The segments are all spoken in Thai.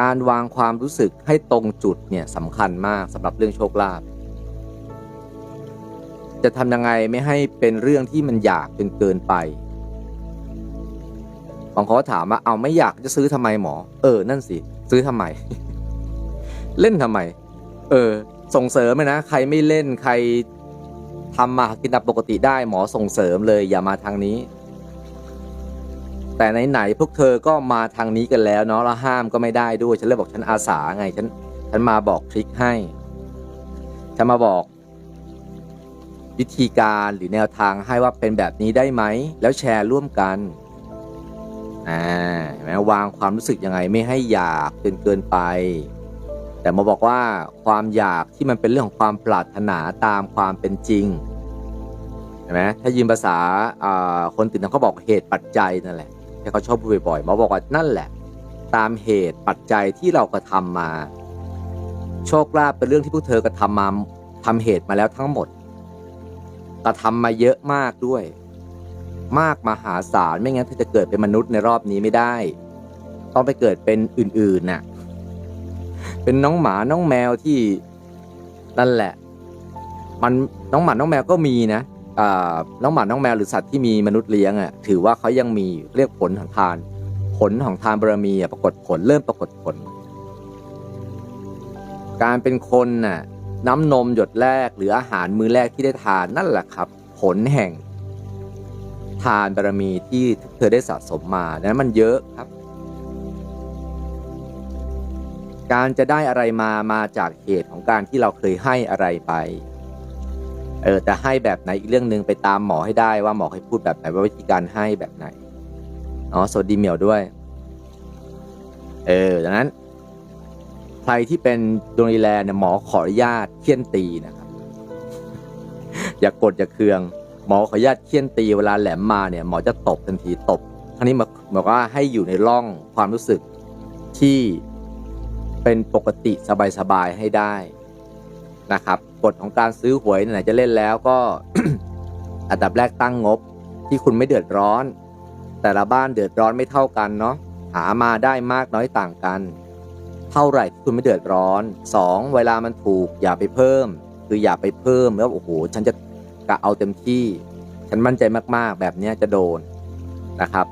การวางความรู้สึกให้ตรงจุดเนี่ยสำคัญมากสำหรับเรื่องโชคลาภจะทำยังไงไม่ให้เป็นเรื่องที่มันอยากจนเกินไปบางคนถามว่าเอาไม่อยากจะซื้อทำไมหมอ เออ นั่นสิ ซื้อทำไม เล่นทำไม เออ ส่งเสริมนะ ใครไม่เล่นใครทำมาหากินตามปกติได้หมอส่งเสริมเลยอย่ามาทางนี้ แต่ไหนๆพวกเธอก็มาทางนี้กันแล้วเนาะแล้วห้ามก็ไม่ได้ด้วยฉันเลยบอกฉันอาสาไงฉันฉันมาบอกทริคให้ฉันมาบอก วิธีการหรือแนวทางให้ว่าเป็นแบบนี้ได้ไหม แล้วแชร์ร่วมกันอ่าเห็นไหมวางความรู้สึกยังไงไม่ให้อยากจนเกินไป แต่มาบอกว่าความอยากที่มันเป็นเรื่องของความปรารถนาตามความเป็นจริงเห็นไหมถ้ายืมภาษาคนตื่นเขาบอกเหตุปัจจัยนั่นแหละ ที่เขาชอบพูดบ่อยๆหมอบอกว่านั่นแหละ ตามเหตุปัจจัยที่เรากระทำมา โชคลาภเป็นเรื่องที่พวกเธอกระทำมาทำเหตุมาแล้วทั้งหมดกระทำมาเยอะมากด้วย มากมหาศาลไม่งั้นเธอจะเกิดเป็นมนุษย์ในรอบนี้ไม่ได้ ต้องไปเกิดเป็นอื่นๆน่ะเป็นน้องหมาน้องแมวที่นั่นแหละ มันน้องหมาน้องแมวก็มีนะ น้องหมาน้องแมวหรือสัตว์ที่มีมนุษย์เลี้ยงอะถือว่าเขายังมีเรียกผลของทาน ผลของทานบารมีปรากฏผลเริ่มปรากฏผล การเป็นคนน่ะน้ำนมหยดแรกหรืออาหารมื้อแรกที่ได้ทานนั่นแหละครับ ผลแห่ง ทานบารมีที่เธอได้สะสมมาดังนั้นมันเยอะครับ การจะได้อะไรมามาจากเหตุของการที่เราเคยให้อะไรไป เออแต่ให้แบบไหนอีกเรื่องหนึ่งไปตามหมอให้ได้ว่าหมอให้พูดแบบไหนว่าวิธีการให้แบบไหนอ๋อสวัสดีเหมียวด้วย เออดังนั้น ใครที่เป็นดวงดีแลเนี่ยหมอขออนุญาตเคี่ยนตีนะครับ อย่ากกดอย่าเคือง หมอขออนุญาตเคี่ยนตีเวลาแหลมมาเนี่ยหมอจะตบทันทีตบทั้งนี้บอกว่าให้อยู่ในร่องความรู้สึกที่เป็นปกติสบายๆให้ได้ นะครับกฎของการซื้อหวยไหนจะเล่นแล้วก็ อันดับแรกตั้งงบที่คุณไม่เดือดร้อน แต่ละบ้านเดือดร้อนไม่เท่ากันเนาะหามาได้มากน้อยต่างกัน เท่าไหร่ที่คุณไม่เดือดร้อนสองเวลามันถูกอย่าไปเพิ่ม คืออย่าไปเพิ่มแล้วโอ้โหฉันจะกะเอาเต็มที่ ฉันมั่นใจมากๆ แบบเนี้ยจะโดนนะครับ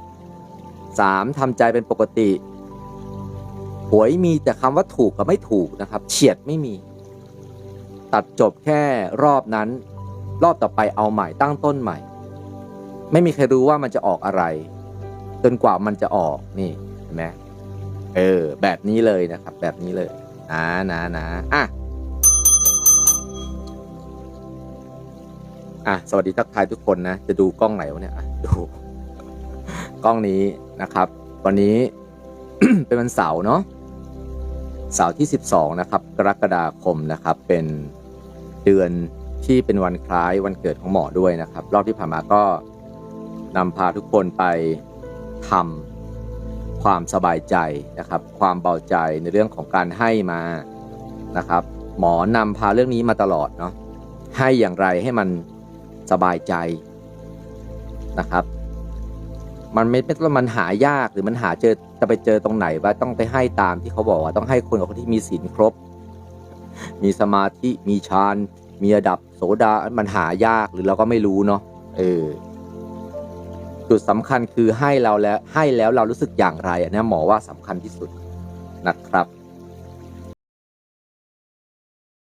สามทำใจเป็นปกติหวยมีแต่คำว่าถูกกับไม่ถูกนะครับ เฉียดไม่มี ตัดจบแค่รอบนั้น รอบต่อไปเอาใหม่ตั้งต้นใหม่ ไม่มีใครรู้ว่ามันจะออกอะไร จนกว่ามันจะออกนี่เห็นไหมเออ แบบนี้เลยนะครับ แบบนี้เลยนะนะนะอะอะสวัสดีทักทายทุกคนนะ จะดูกล้องไหนวะเนี่ยดูกล้องนี้นะครับ วันนี้เป็นวันเสาร์เนาะ เสาร์ที่ 12 นะครับ กรกฎาคมนะครับ เป็นเดือนที่เป็นวันคล้ายวันเกิดของหมอด้วยนะครับ รอบที่ผ่านมาก็นำพาทุกคนไปทำความสบายใจนะครับ ความเบาใจในเรื่องของการให้มานะครับ หมอนำพาเรื่องนี้มาตลอดเนาะให้อย่างไรให้มันสบายใจนะครับ มันไม่เป็นว่ามันหายากหรือมันหาเจอจะไปเจอตรงไหนว่าต้องไปให้ตามที่เขาบอกว่าต้องให้คนกับคนที่มีศีลครบ มีสมาธิมีฌานมีระดับโสดา มันหายากหรือเราก็ไม่รู้เนาะเออจุดสำคัญคือให้เราแล้วให้แล้วเรารู้สึกอย่างไรอันนี้หมอว่าสำคัญที่สุดนะครับ